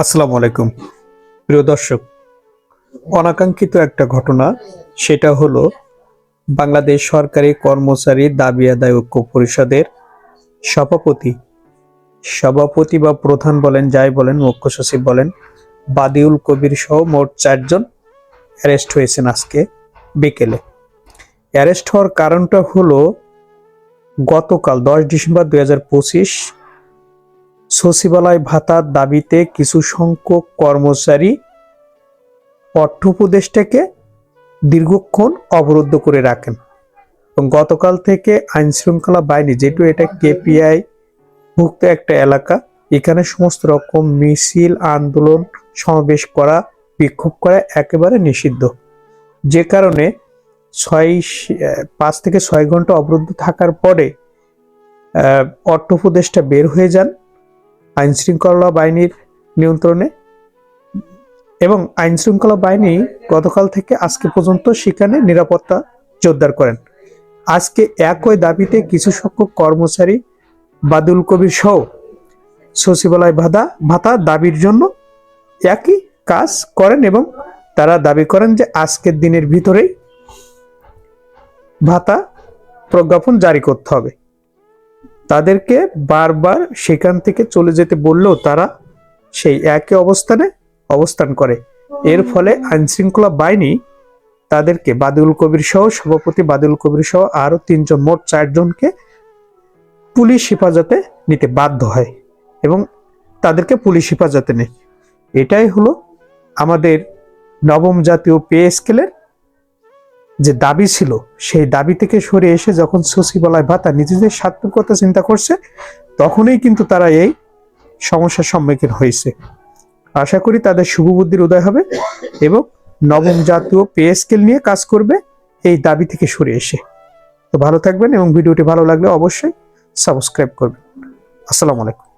আসসালামু আলাইকুম। প্রিয় দর্শক, অনাকাঙ্ক্ষিত একটা ঘটনা, সেটা হলো বাংলাদেশ সরকারি কর্মচারী দাবি আদায় ঐক্য পরিষদের সভাপতি সভাপতি বা প্রধান বলেন, যাই বলেন, মুখ্য সচিব বলেন, বাদিউল কবির সহ মোট চারজন অ্যারেস্ট হয়েছেন আজকে বিকেলে। অ্যারেস্ট হওয়ার কারণটা হলো গতকাল দশ ডিসেম্বর দুই হাজার পঁচিশ সচিবালয় ভাতার দাবিতে কিছু সংখ্যক কর্মচারী অর্থ উপদেষ্টাকে দীর্ঘক্ষণ অবরুদ্ধ করে রাখেন। এবং গতকাল থেকে আইন শৃঙ্খলা বাহিনী, যেহেতু এটা কেপিআই ভুক্ত একটা এলাকা, এখানে সমস্ত রকম মিছিল, আন্দোলন, সমাবেশ করা, বিক্ষোভ করা একেবারে নিষিদ্ধ। যে কারণে ছয়, পাঁচ থেকে ছয় ঘণ্টা অবরুদ্ধ থাকার পরে অর্থ উপদেষ্টা বের হয়ে যান। আইন শৃঙ্খলা বাহিনীর নিয়ন্ত্রণে এবং আইন শৃঙ্খলা বাহিনী গতকাল থেকে আজকে পর্যন্ত সেখানে নিরাপত্তা জোরদার করেন। আজকে একই দাবিতে কিছু সংখ্যক কর্মচারী বাদুল কবির সহ সচিবালয় ভাতা ভাতা দাবির জন্য একই কাজ করেন এবং তারা দাবি করেন যে আজকের দিনের ভিতরেই ভাতা প্রজ্ঞাপন জারি করতে হবে। তাদেরকে বারবার সেখান থেকে চলে যেতে বললেও তারা সেই একই অবস্থানে অবস্থান করে। এর ফলে আইন শৃঙ্খলা বাহিনী তাদেরকে বাদুল কবির সহ, সভাপতি বাদুল কবির সহ আরও তিনজন, মোট চারজনকে পুলিশ হেফাজতে নিতে বাধ্য হয় এবং তাদেরকে পুলিশ হেফাজতে নেয়। এটাই হলো আমাদের নবম জাতীয় পে স্কেলের যে দাবি ছিল, সেই দাবি থেকে সরে এসে যখন সচিবালয় ভাতা, নিজেদের স্বার্থের কথা চিন্তা করছে? তখনই কিন্তু তারা এই সমস্যার সম্মুখীন হয়েছে। আশা করি তাদের শুভবুদ্ধির উদয় হবে এবং নবম জাতীয় পে স্কেল নিয়ে কাজ করবে এই দাবি থেকে সরে এসে। তো ভালো থাকবেন এবং ভিডিওটি ভালো লাগলে অবশ্যই সাবস্ক্রাইব করবেন। আসসালামু আলাইকুম।